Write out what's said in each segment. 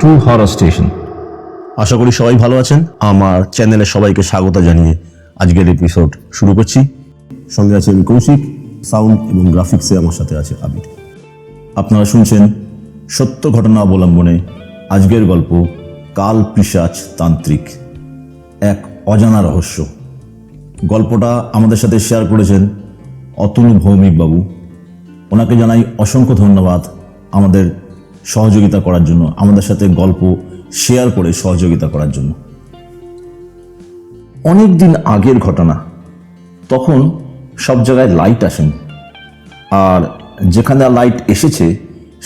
Two horror station আশা করি সবাই ভালো আছেন। আমার চ্যানেলে সবাইকে স্বাগত জানিয়ে আজকের এপিসোড শুরু করছি। সঙ্গে আছে আমি কৌশিক সাউন্ড এবং গ্রাফিক্সে আমার সাথে আছে আবির। আপনারা শুনছেন সত্য ঘটনা অবলম্বনে আজকের গল্প কাল পিসাচ তান্ত্রিক। এক অজানা রহস্য। গল্পটা আমাদের সাথে শেয়ার করেছেন অতুল ভৌমিক বাবু ওনাকে জানাই অসংখ্য ধন্যবাদ আমাদের সহযোগিতা করার জন্য, আমাদের সাথে গল্প শেয়ার করে সহযোগিতা করার জন্য। অনেক দিন আগের ঘটনা, তখন সব জায়গায় লাইট আসেন। আর যেখানে লাইট এসেছে,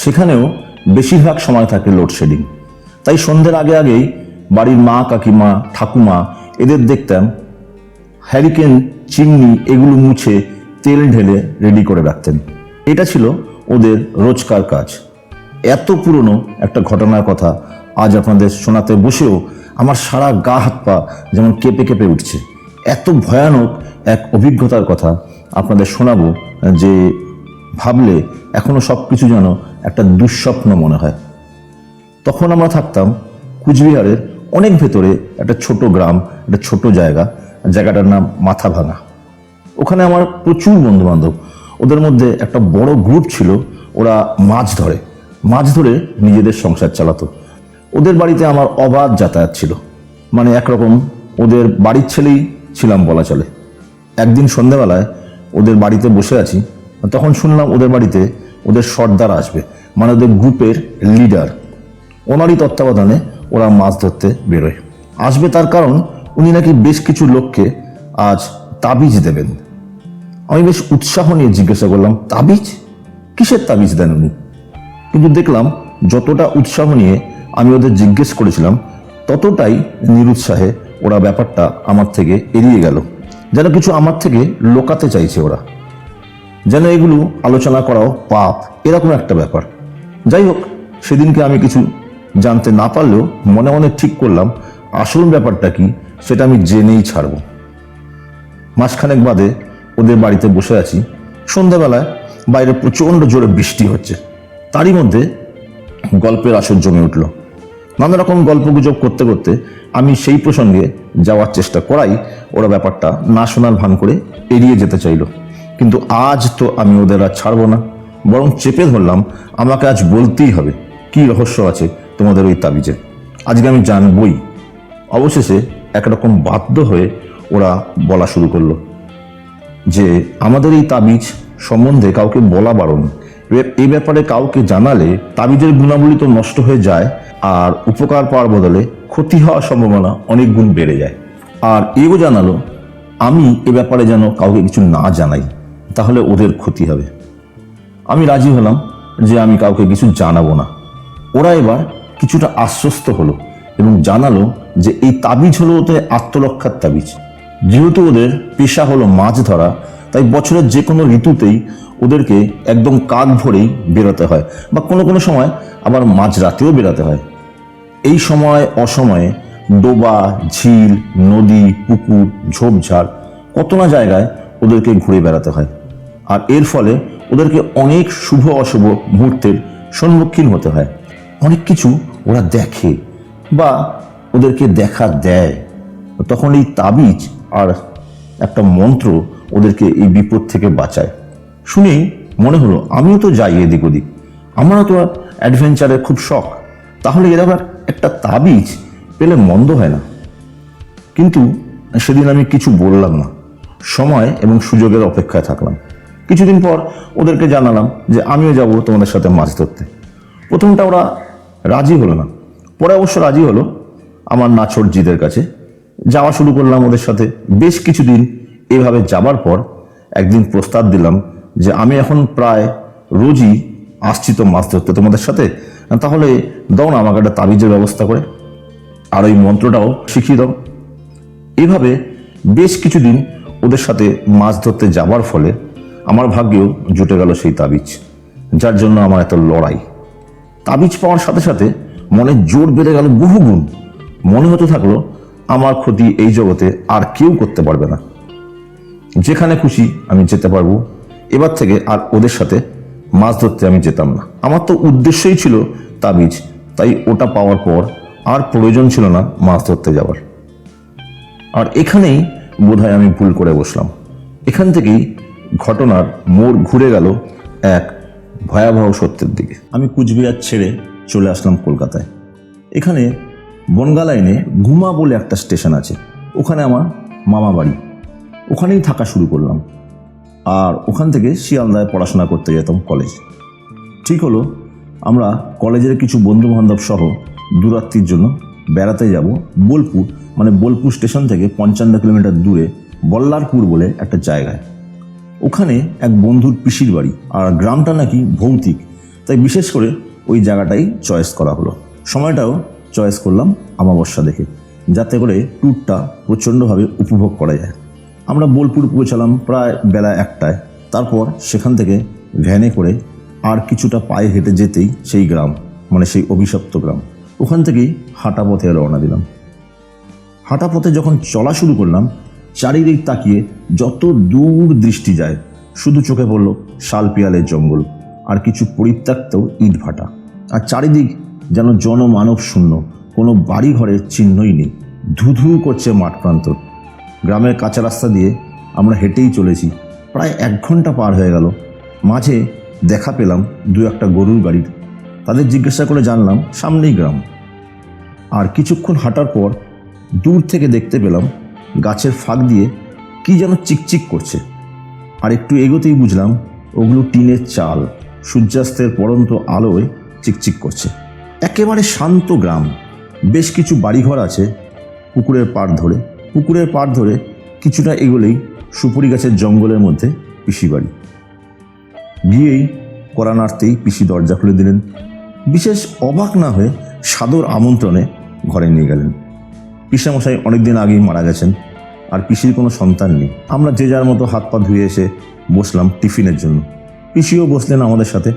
সেখানেও বেশিরভাগ সময় থাকে লোডশেডিং তাই সন্ধ্যের আগে আগেই বাড়ির মা, কাকিমা, ঠাকুমা এদের দেখতাম হ্যারিকেন চিমনি এগুলো মুছে তেল ঢেলে রেডি করে রাখতেন। এটা ছিল ওদের রোজকার কাজ। এত পুরনো একটা ঘটনার কথা আজ আপনাদের শোনাতে বসেও আমার সারা গা হাত পা যেমন কেঁপে কেঁপে উঠছে। এত ভয়ানক এক অভিজ্ঞতার কথা আপনাদের শোনাবো যে ভাবলে এখনও সব কিছু যেন একটা দুঃস্বপ্ন মনে হয়। তখন আমরা থাকতাম কুচবিহারের অনেক ভেতরে একটা ছোট গ্রাম, একটা ছোট জায়গা, জায়গাটার নাম মাথা ভাঙা ওখানে আমার প্রচুর বন্ধু বান্ধব ওদের মধ্যে একটা বড় গ্রুপ ছিল, ওরা মাছ ধরে। মাছ ধরে নিজেদের সংসার চালাতো। ওদের বাড়িতে আমার অবাধ যাতায়াত ছিল। মানে একরকম ওদের বাড়ির ছেলেই ছিলাম বলা চলে। একদিন সন্ধ্যাবেলায় ওদের বাড়িতে বসে আছি, তখন শুনলাম ওদের বাড়িতে ওদের সর্দার আসবে। মানে ওদের গ্রুপের লিডার। ওনারই তত্ত্বাবধানে ওরা মাছ ধরতে বেরোয়। আসবে তার কারণ উনি নাকি বেশ কিছু লোককে আজ তাবিজ দেবেন। আমি বেশ উৎসাহ নিয়ে জিজ্ঞাসা করলাম, তাবিজ? কিসের তাবিজ দেন উনি? কিন্তু দেখলাম যতটা উৎসাহ নিয়ে আমি ওদের জিজ্ঞেস করেছিলাম, ততটাই নিরুৎসাহে ওরা ব্যাপারটা আমার থেকে এড়িয়ে গেল। যেন কিছু আমার থেকে লোকাতে চাইছে ওরা। যেন এগুলো আলোচনা করাও পাপ, এরকম একটা ব্যাপার। যাই হোক, সেদিনকে আমি কিছু জানতে না পারলেও মনে মনে ঠিক করলাম, আসল ব্যাপারটা কি সেটা আমি জেনেই ছাড়ব। মাসখানেক বাদে ওদের বাড়িতে বসে আছি। সন্ধ্যাবেলায় বাইরে প্রচণ্ড জোরে বৃষ্টি হচ্ছে। তারই মধ্যে গল্পের আসর জমে উঠল। নানা রকম গল্পগুজব করতে করতে আমি সেই প্রসঙ্গে যাওয়ার চেষ্টা করাই, ওরা ব্যাপারটা না শোনার ভান করে এড়িয়ে যেতে চাইলো। কিন্তু আজ তো আমি ওদের আর ছাড়বো না, বরং চেপে ধরলাম, আমাকে আজ বলতেই হবে, কি রহস্য আছে তোমাদের ওই তাবিজে? আজকে আমি জানবই। অবশেষে একরকম বাধ্য হয়ে ওরা বলা শুরু করল যে, আমাদের এই তাবিজ সম্বন্ধে কাউকে বলা বারণ এ- ব্যাপারে কাউকে জানালে তাবিজের গুণাবলী তো নষ্ট হয়ে যায়, আর উপকার পাওয়ার বদলে ক্ষতি হওয়ার সম্ভাবনা অনেক গুণ বেড়ে যায়। আর এও জানালো, আমি এ ব্যাপারে যেন কাউকে কিছু না জানাই, তাহলে ওদের ক্ষতি হবে। আমি রাজি হলাম যে আমি কাউকে কিছু জানাব না। ওরা এবার কিছুটা আশ্বস্ত হলো এবং জানালো যে এই তাবিজ হলো ওদের আত্মরক্ষার তাবিজ। যেহেতু ওদের পেশা হলো মাছ ধরা, তাই বছরের যে কোনো ঋতুতেই ওদেরকে একদম কাক ভরেই বেরোতে হয় বা কোনো কোনো সময় আবার মাঝ রাতেও বেরোতে হয়। এই সময় অসময়ে ডোবা, ঝিল, নদী, পুকুর, ঝোপঝাড় কত না জায়গায় ওদেরকে ঘুরে বেড়াতে হয়। আর এর ফলে ওদেরকে অনেক শুভ অশুভ মুহূর্তের সম্মুখীন হতে হয়। অনেক কিছু ওরা দেখে বা ওদেরকে দেখা দেয়। তখন এই তাবিজ আর একটা মন্ত্র ওদেরকে এই বিপদ থেকে বাঁচায়। শুনেই মনে হলো, আমিও তো যাই এদিক ওদিক। আমারও তো অ্যাডভেঞ্চারের খুব শখ। তাহলে এরকম একটা তাবিজ পেলে মন্দ হয় না। কিন্তু সেদিন আমি কিছু বললাম না। সময় এবং সুযোগের অপেক্ষায় থাকলাম। কিছুদিন পর ওদেরকে জানালাম যে আমিও যাব তোমাদের সাথে মাছ ধরতে। প্রথমটা ওরা রাজি হলো না। পরে অবশ্য রাজি হলো আমার নাছর জিদের কাছে। যাওয়া শুরু করলাম ওদের সাথে। বেশ কিছুদিন এভাবে যাবার পর একদিন প্রস্তাব দিলাম যে আমি এখন প্রায় রোজই আসছি তো মাছ ধরতে তোমাদের সাথে, তাহলে দাও না আমাকে একটা তাবিজের ব্যবস্থা করে। আর ওই মন্ত্রটাও শিখিয়ে দাও। এভাবে বেশ কিছুদিন ওদের সাথে মাছ ধরতে যাবার ফলে আমার ভাগ্যেও জুটে গেল সেই তাবিজ, যার জন্য আমার এত লড়াই। তাবিজ পাওয়ার সাথে সাথে মনে জোর বেড়ে গেল বহুগুণ মনে হতে থাকল, আমার ক্ষতি এই জগতে আর কেউ করতে পারবে না। যেখানে খুশি আমি যেতে পারব। এবার থেকে আর ওদের সাথে মাছ ধরতে আমি যেতাম না। আমার তো উদ্দেশ্যই ছিল তাবিজ, তাই ওটা পাওয়ার পর আর প্রয়োজন ছিল না মাছ ধরতে যাওয়ার। আর এখানেই বোধহয় আমি ভুল করে বসলাম। এখান থেকেই ঘটনার মোড় ঘুরে গেল এক ভয়াবহ সত্যের দিকে। আমি কুচবিহার ছেড়ে চলে আসলাম কলকাতায়। এখানে বনগা লাইনে ঘুমা বলে একটা স্টেশন আছে। ওখানে আমার মামা বাড়ি ওখানেই থাকা শুরু করলাম। আর ওখান থেকে শিয়ালদায় পড়াশোনা করতে যেতাম কলেজ ঠিক হলো, আমরা কলেজের কিছু বন্ধু বান্ধব সহ দূরাত্রির জন্য বেড়াতে যাব বোলপুর মানে বোলপুর স্টেশন থেকে পঞ্চান্ন কিলোমিটার দূরে বল্লারপুর বলে একটা জায়গায়। ওখানে এক বন্ধুর পিসির বাড়ি, আর গ্রামটা নাকি ভৌতিক, তাই বিশেষ করে ওই জায়গাটাই চয়েস করা হলো। সময়টাও চয়েস করলাম আমাবস্যা দেখে, যাতে করে ট্যুরটা প্রচণ্ডভাবে উপভোগ করা যায়। আমরা বোলপুর পৌঁছালাম প্রায় বেলা একটায়। তারপর সেখান থেকে ভ্যানে করে আর কিছুটা পায়ে হেঁটে যেতেই সেই গ্রাম মানে সেই অভিশপ্ত গ্রাম। ওখান থেকেই হাঁটা পথে রওনা দিলাম। হাঁটা পথে যখন চলা শুরু করলাম, চারিদিক তাকিয়ে যত দূর দৃষ্টি যায়, শুধু চোখে পড়ল শাল পিয়ালের জঙ্গল আর কিছু পরিত্যক্ত ইট ভাটা। আর চারিদিক যেন জনমানব শূন্য কোনো বাড়ি ঘরের চিহ্নই নেই। ধুধু করছে মাঠ প্রান্তর। গ্রামের কাঁচা রাস্তা দিয়ে আমরা হেঁটেই চলেছি। প্রায় এক ঘণ্টা পার হয়ে গেল। মাঝে দেখা পেলাম দু একটা গরুর গাড়ির তাদের জিজ্ঞাসা করে জানলাম সামনেই গ্রাম। আর কিছুক্ষণ হাঁটার পর দূর থেকে দেখতে পেলাম গাছের ফাঁক দিয়ে কি যেন চিকচিক করছে। আর একটু এগোতেই বুঝলাম ওগুলো টিনের চাল, সূর্যাস্তের পরন্ত আলোয় চিকচিক করছে। একেবারে শান্ত গ্রাম। বেশ কিছু বাড়িঘর আছে পুকুরের পাড় ধরে। পুকুরের পাড় ধরে কিছুটা এগোলেই সুপুরি গাছের জঙ্গলের মধ্যে পিসি বাড়ি। গিয়েই কড়া নাড়তেই পিসি দরজা খুলে দিলেন। বিশেষ অবাক না হয়ে সাদর আমন্ত্রণে ঘরে নিয়ে গেলেন। পিসামশাই অনেকদিন আগেই মারা গেছেন আর পিসির কোনো সন্তান নেই। আমরা যে যার মতো হাত পা ধুয়ে এসে বসলাম টিফিনের জন্য। পিসিও বসলেন আমাদের সাথে।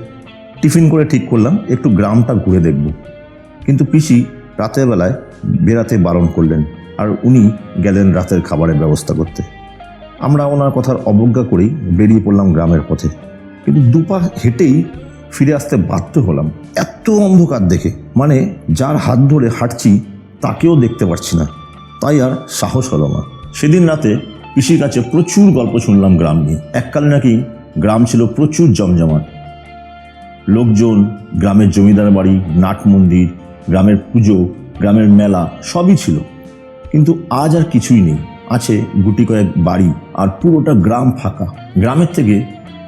টিফিন করে ঠিক করলাম, একটু গ্রামটা ঘুরে দেখব। কিন্তু পিসি রাতের বেলায় বেরাতে বারণ করলেন। আর উনি গেলেন রাতের খাবারের ব্যবস্থা করতে। আমরা ওনার কথার অবজ্ঞা করেই বেরিয়ে পড়লাম গ্রামের পথে। কিন্তু দুপা হেঁটেই ফিরে আসতে বাধ্য হলাম। এত অন্ধকার দেখে। মানে যার হাত ধরে হাঁটছি, তাকেও দেখতে পারছি না। তাই আর সাহস হলো না। সেদিন রাতে পিসির কাছে প্রচুর গল্প শুনলাম গ্রাম নিয়ে। এককালে নাকি গ্রাম ছিল প্রচুর জমজমাট। লোকজন, গ্রামের জমিদার বাড়ি, নাট মন্দির, গ্রামের পুজো, গ্রামের মেলা, সবই ছিল। কিন্তু আজ আর কিছুই নেই। আছে গুটি কয়েক বাড়ি আর পুরোটা গ্রাম ফাঁকা। গ্রামের থেকে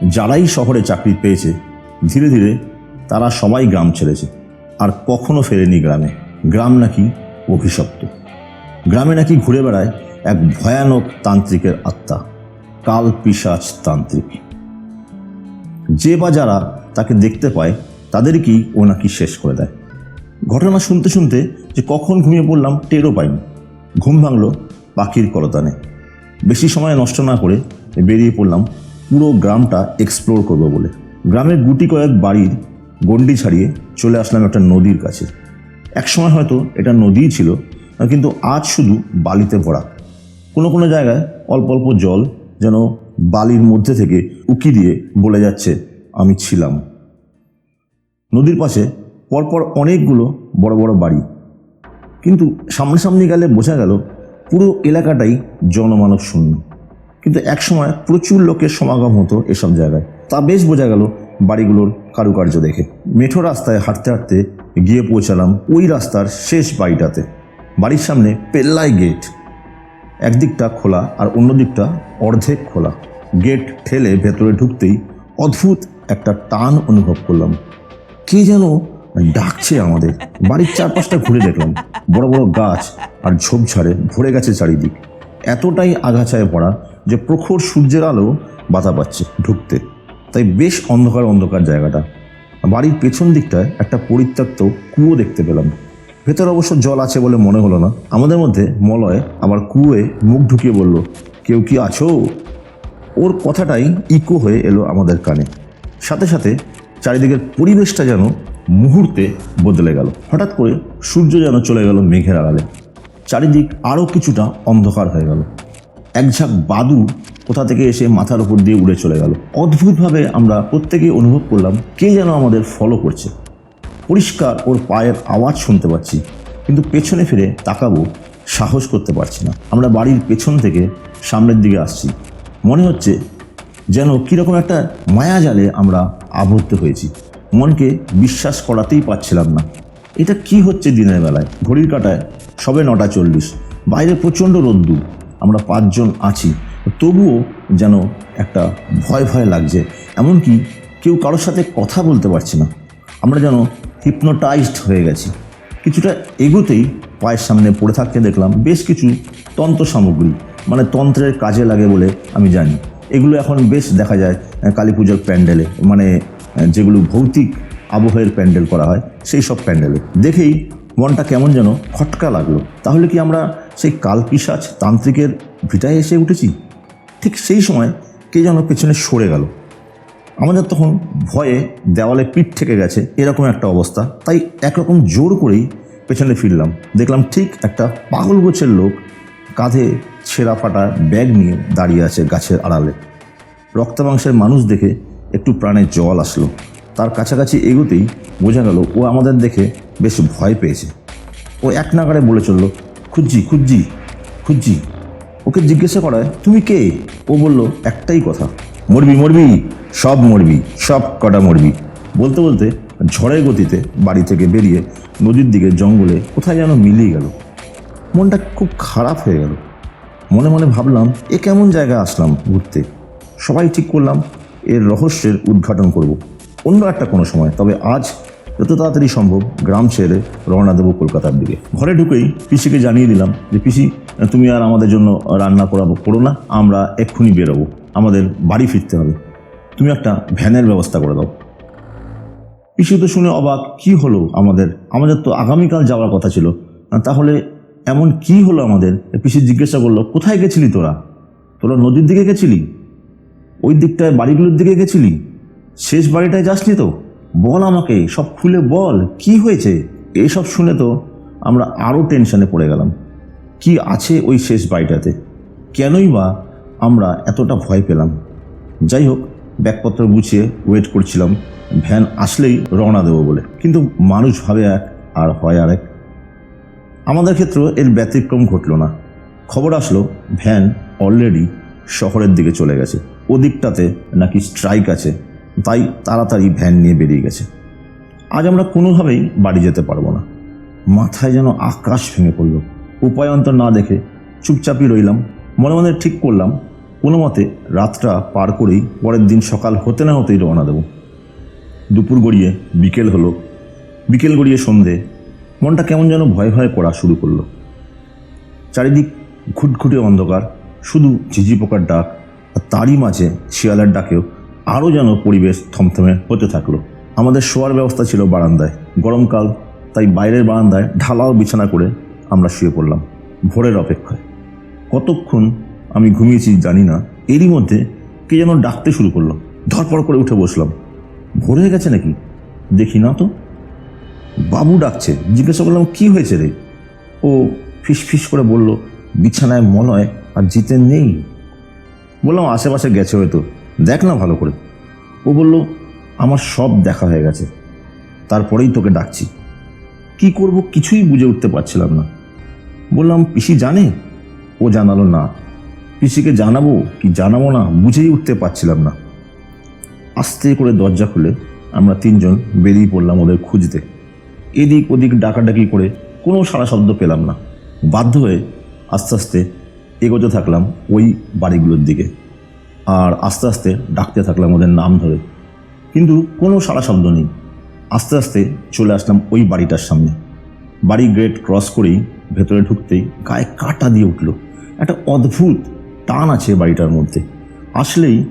যারাই শহরে চাকরি পেয়েছে, ধীরে ধীরে তারা সবাই গ্রাম ছেড়েছে আর কখনো ফেরেনি গ্রামে। গ্রাম নাকি অভিশপ্ত। গ্রামে নাকি ঘুরে বেড়ায় এক ভয়ানক তান্ত্রিকের আত্মা, কাল পিসাচ তান্ত্রিক। যে বা যারা তাকে দেখতে পায়, তাদেরকেই ও নাকি শেষ করে দেয়। ঘটনা শুনতে শুনতে যে কখন ঘুমিয়ে পড়লাম, টেরও পাইনি। ঘুম ভাঙলো, পাখির কলতানে। বেশি সময় নষ্ট না করে বেরিয়ে পড়লাম, পুরো গ্রামটা এক্সপ্লোর করব বলে। গ্রামের গুটি কয়েক বাড়ির গন্ডি ছাড়িয়ে চলে আসলাম একটা নদীর কাছে। একসময় হয়তো এটা নদীই ছিল, কিন্তু আজ শুধু বালিতে ভরা। কোনো কোনো জায়গায় অল্প অল্প জল যেন বালির মধ্যে থেকে উকি দিয়ে বলে যাচ্ছে, আমি ছিলাম। নদীর পাশে পরপর অনেকগুলো বড় বড় বাড়ি। কিন্তু সামনাসামনি গেলে বোঝা গেল, পুরো এলাকাটাই জনমানব শূন্য। কিন্তু একসময় প্রচুর লোকের সমাগম হতো এসব জায়গায়। তা বেশ বোঝা গেল বাড়িগুলোর কারুকার্য দেখে। মেঠো রাস্তায় হাঁটতে হাঁটতে গিয়ে পৌঁছালাম ওই রাস্তার শেষ বাড়িটাতে। বাড়ির সামনে পেল্লাই গেট। একদিকটা খোলা আর অন্য দিকটা অর্ধেক খোলা। গেট ঠেলে ভেতরে ঢুকতেই অদ্ভুত একটা টান অনুভব করলাম। কে যেন ডাকছে আমাদের। বাড়ির চারপাশটা ঘুরে দেখলাম। বড় বড় গাছ আর ঝোপঝাড়ে ভরে গেছে চারিদিক। এতটাই আগাছায় পড়া যে প্রখর সূর্যের আলো বাধা পাচ্ছে ঢুকতে। তাই বেশ অন্ধকার অন্ধকার জায়গাটা। বাড়ির পেছন দিকটায় একটা পরিত্যক্ত কুয়ো দেখতে পেলাম। ভেতরে অবশ্য জল আছে বলে মনে হলো না। আমাদের মধ্যে মলয় আবার কুয়োয় মুখ ঢুকিয়ে বলল, কেউ কি আছো? ওর কথাটাই ইকো হয়ে এলো আমাদের কানে। সাথে সাথে চারিদিকের পরিবেশটা যেন মুহূর্তে বদলে গেল। হঠাৎ করে সূর্য যেন চলে গেল মেঘের আড়ালে। চারিদিক আরও কিছুটা অন্ধকার হয়ে গেল। এক ঝাঁক বাদুর কোথা থেকে এসে মাথার উপর দিয়ে উড়ে চলে গেল। অদ্ভুতভাবে আমরা প্রত্যেকেই অনুভব করলাম, কে যেন আমাদের ফলো করছে। পরিষ্কার ওর পায়ের আওয়াজ শুনতে পাচ্ছি, কিন্তু পেছনে ফিরে তাকাবো, সাহস করতে পারছি না। আমরা বাড়ির পেছন থেকে সামনের দিকে আসছি। মনে হচ্ছে যেন কীরকম একটা মায়াজালে আমরা আবদ্ধ হয়েছি। মনকে বিশ্বাস করাতেই পারছিলাম না। এটা কি হচ্ছে দিনের বেলায়? ঘড়ির কাটায় সবে নটা চল্লিশ। বাইরে প্রচণ্ড রোদ্দুর। আমরা পাঁচজন আছি। তবুও যেন একটা ভয় ভয় লাগছে। এমনকি কেউ কারোর সাথে কথা বলতে পারছি না। আমরা যেন হিপনোটাইজড হয়ে গেছি। কিছুটা এগোতেই পায়ের সামনে পড়ে থাকতে দেখলাম বেশ কিছু তন্ত্র সামগ্রী মানে তন্ত্রের কাজে লাগে বলে আমি জানি। এগুলো এখন বেশ দেখা যায়, কালী পুজোর প্যান্ডেলে মানে যেগুলো ভৌতিক আবহের প্যান্ডেল করা হয়, সেই সব প্যান্ডেলে দেখেই মনটা কেমন যেন খটকা লাগল। তাহলে কি আমরা সেই কালপিসাজ তান্ত্রিকের ভিটায় এসে উঠেছি? ঠিক সেই সময় কে যেন পেছনে সরে গেল। আমাদের তখন ভয়ে দেওয়ালে পিঠ থেকে গেছে, এরকম একটা অবস্থা। তাই একরকম জোর করেই পেছনে ফিরলাম। দেখলাম ঠিক একটা পাগল গোছের লোক কাঁধে ছেঁড়া ফাটা ব্যাগ নিয়ে দাঁড়িয়ে আছে গাছের আড়ালে। রক্তমাংসের মানুষ দেখে একটু প্রাণে জল আসলো। তার কাছাকাছি এগোতেই বোঝা গেল, ও আমাদের দেখে বেশ ভয় পেয়েছে। ও এক নাগারে বলে চলল, খুঁজছি খুঁজছি খুঁজছি। ওকে জিজ্ঞাসা করায়, তুমি কে? ও বলল, একটাই কথা, মরবি মরবি, সব মরবি, সব কটা মরবি। বলতে বলতে ঝড়ের গতিতে বাড়ি থেকে বেরিয়ে নদীর দিকে জঙ্গলে কোথায় যেন মিলিয়ে গেল। মনটা খুব খারাপ হয়ে গেল। মনে মনে ভাবলাম, এ কেমন জায়গায় আসলাম ঘুরতে? সবাই ঠিক করলাম এর রহস্যের উদ্ঘাটন করব। অন্য একটা কোনো সময়, তবে আজ যত তাড়াতাড়ি সম্ভব গ্রাম ছেড়ে রওনা দেবো কলকাতার দিকে। ঘরে ঢুকেই পিসিকে জানিয়ে দিলাম যে, পিসি, তুমি আর আমাদের জন্য রান্না করাবো, করো না, আমরা এক্ষুনি বেরোবো। আমাদের বাড়ি ফিরতে হবে। তুমি একটা ভ্যানের ব্যবস্থা করে দাও। পিসি তো শুনে অবাক, কি হলো আমাদের? আমাদের তো আগামীকাল যাওয়ার কথা ছিল। তাহলে এমন কি হলো আমাদের? পিসি জিজ্ঞাসা করল, কোথায় গেছিলি তোরা? তোরা নদীর দিকে গেছিলি? ওই দিকটায় বাড়িগুলোর দিকে গেছিলি? শেষ বাড়িটায় যাসনি তো? বল আমাকে, সব খুলে বল, কি হয়েছে? এসব শুনে তো আমরা আরও টেনশনে পড়ে গেলাম। কি আছে ওই শেষ বাড়িটাতে? কেনই বা আমরা এতটা ভয় পেলাম? যাই হোক, ব্যাগপত্র গুছিয়ে ওয়েট করছিলাম। ভ্যান আসলেই রওনা দেবো বলে। কিন্তু মানুষ ভাবে এক, আর হয় আর এক আমাদের ক্ষেত্রেও এর ব্যতিক্রম ঘটল না। খবর আসলো, ভ্যান অলরেডি শহরের দিকে চলে গেছে। ওদিকটাতে নাকি স্ট্রাইক আছে, তাই তাড়াতাড়ি ভ্যান নিয়ে বেরিয়ে গেছে। আজ আমরা কোনোভাবেই বাড়ি যেতে পারব না। মাথায় যেন আকাশ ভেঙে পড়ল। উপায় অন্তর না দেখে চুপচাপই রইলাম। মনে মনে ঠিক করলাম, কোনো মতে রাতটা পার করেই পরের দিন সকাল হতে না হতেই রওনা দেবো। দুপুর গড়িয়ে বিকেল হলো। বিকেল গড়িয়ে সন্ধে। মনটা কেমন যেন ভয় ভয় করা শুরু করল। চারিদিক ঘুটঘুটে অন্ধকার। শুধু ঝিঝি পোকার ডাক আর তারই মাঝে শিয়ালের ডাকেও আরও যেন পরিবেশ থমথমে হতে থাকল। আমাদের শোয়ার ব্যবস্থা ছিল বারান্দায়। গরমকাল তাই বাইরের বারান্দায় ঢালাও বিছানা করে আমরা শুয়ে পড়লাম ভোরের অপেক্ষায়। কতক্ষণ আমি ঘুমিয়েছি জানি না, এরই মধ্যে কে যেন ডাকতে শুরু করল। ধরপড় করে উঠে বসলাম। ভোর হয়ে গেছে নাকি? দেখি না তো। বাবু ডাকছে, জিজ্ঞাসা করলাম, কি হয়েছে রে? ও ফিস ফিস করে বলল, বিছানায় মলয় আর জিতেন নেই। বললাম, আশেপাশে গেছে হয়তো। দেখ না ভালো করে। ও বলল, আমার সব দেখা হয়ে গেছে। তারপরেই তোকে ডাকছি। কি করব কিছুই বুঝে উঠতে পারছিলাম না। বললাম, পিসি জানে? ও জানালো, না। পিসিকে জানাব কি জানাব না বুঝেই উঠতে পারছিলাম না। আস্তে করে দরজা খুলে আমরা তিনজন বেরিয়ে পড়লাম ওদের খুঁজতে। এদিক ওদিক ডাকাডাকি করে কোনো সারা শব্দ পেলাম না। বাধ্য হয়ে আস্তে আস্তে এগোতে থাকলাম ওই বাড়িগুলোর দিকে। আর আস্তে আস্তে ডাকতে থাকলাম ওদের নাম ধরে। কিন্তু কোনো সারা শব্দ নেই। আস্তে আস্তে চলে আসলাম ওই বাড়িটার সামনে। বাড়ি গেট ক্রস করেই ভেতরে ঢুকতেই গায়ে কাটা দিয়ে উঠল। একটা অদ্ভুত টান আছে বাড়িটার মধ্যে। আসলেই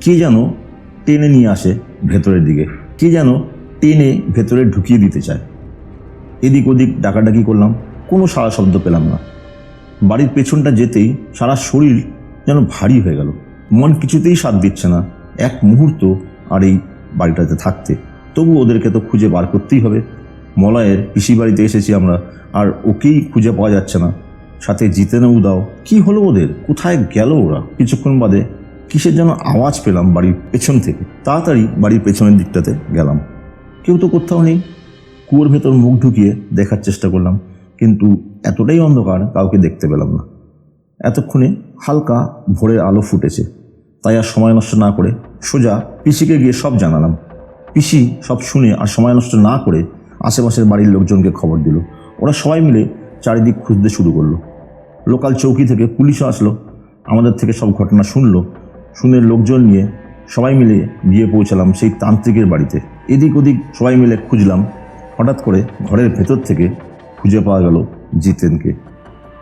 কে যেন টেনে নিয়ে আসে ভেতরের দিকে। কে যেন টেনে ভেতরে ঢুকিয়ে দিতে চায়। এদিক ওদিক ডাকাডাকি করলাম, কোনো সারা শব্দ পেলাম না। বাড়ির পেছনটা যেতেই সারা শরীর যেন ভারী হয়ে গেল। মন কিছুতেই সাথ দিচ্ছে না, এক মুহূর্ত আর এই বাড়িটাতে থাকতে। তবু ওদেরকে তো খুঁজে বার করতেই হবে। মলয়ের পিসি বাড়িতে এসেছি আমরা, আর ওকেই খুঁজে পাওয়া যাচ্ছে না। সাথে জিতেনেও দাও। কি হলো ওদের? কোথায় গেল ওরা? কিছুক্ষণ বাদে কিসের যেন আওয়াজ পেলাম বাড়ির পেছন থেকে। তাড়াতাড়ি বাড়ির পেছনের দিকটাতে গেলাম। কেউ তো কোথাও নেই। কুয়োর ভেতর মুখ ঢুকিয়ে দেখার চেষ্টা করলাম। কিন্তু এতটাই অন্ধকার কাউকে দেখতে পেলাম না। এতক্ষণে হালকা ভোরের আলো ফুটেছে। তাই আর সময় নষ্ট না করে সোজা পিসিকে গিয়ে সব জানালাম। পিসি সব শুনে আর সময় নষ্ট না করে আশেপাশের বাড়ির লোকজনকে খবর দিল। ওরা সবাই মিলে চারিদিক খুঁজতে শুরু করল। লোকাল চৌকি থেকে পুলিশও আসলো। আমাদের থেকে সব ঘটনা শুনলো। শুনে লোকজন নিয়ে সবাই মিলে গিয়ে পৌঁছালাম সেই তান্ত্রিকের বাড়িতে। এদিক ওদিক সবাই মিলে খুঁজলাম। হঠাৎ করে ঘরের ভেতর থেকে খুঁজে পাওয়া গেল জিতেনকে।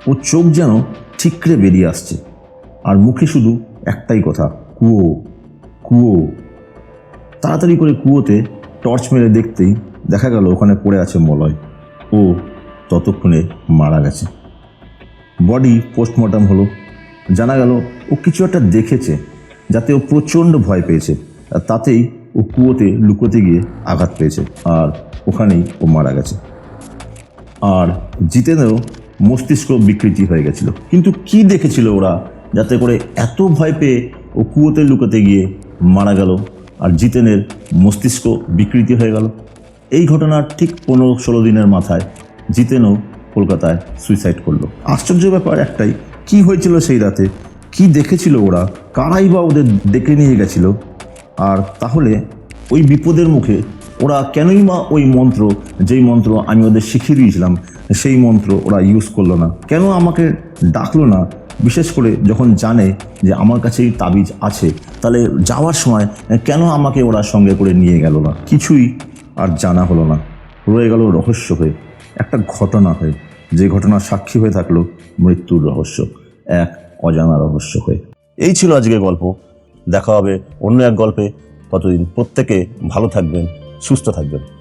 ও চোখ যেন ঠিকরে বেরিয়ে আসছে। আর মুখে শুধু একটাই কথা, কুয়ো কুয়ো। তাড়াতাড়ি করে কুয়োতে টর্চ মেরে দেখতেই দেখা গেল ওখানে পড়ে আছে মলয়। ও ততক্ষণে মারা গেছে। বডি পোস্টমর্টম হলো। জানা গেল ও কিছু একটা দেখেছে, যাতে ও প্রচণ্ড ভয় পেয়েছে। আর তাতেই ও কুয়োতে লুকোতে গিয়ে আঘাত পেয়েছে। আর ওখানেই ও মারা গেছে। আর জিতেনেরও মস্তিষ্ক বিকৃতি হয়ে গেছিল। কিন্তু কি দেখেছিল ওরা যাতে করে এত ভয় পেয়ে ও কুয়োতে লুকাতে গিয়ে মারা গেল আর জিতেনের মস্তিষ্ক বিকৃতি হয়ে গেল? এই ঘটনার ঠিক পনেরো ষোলো দিনের মাথায় জিতেনও কলকাতায় সুইসাইড করল। আশ্চর্য ব্যাপার একটাই, কি হয়েছিল সেই রাতে? কি দেখেছিল ওরা? কারাই বা ওদের ডেকে নিয়ে গেছিল? আর তাহলে ওই বিপদের মুখে ওরা কেনই বা ওই মন্ত্র, যেই মন্ত্র আমি ওদের শিখিয়ে দিয়েছিলাম, সেই মন্ত্র ওরা ইউজ করল না। কেন আমাকে ডাকলো না? বিশেষ করে যখন জানে যে আমার কাছেই তাবিজ আছে, তাহলে যাওয়ার সময় কেন আমাকে ওরা সঙ্গে করে নিয়ে গেল না? কিছুই আর জানা হলো না। রয়ে গেল রহস্য হয়ে। একটা ঘটনা হয়ে। যে ঘটনার সাক্ষী হয়ে থাকল মৃত্যুর রহস্য। এক অজানা রহস্য হয়ে। এই ছিল আজকের গল্প। দেখা হবে অন্য এক গল্পে। ততদিন প্রত্যেকে ভালো থাকবেন। সুস্থ থাকবেন।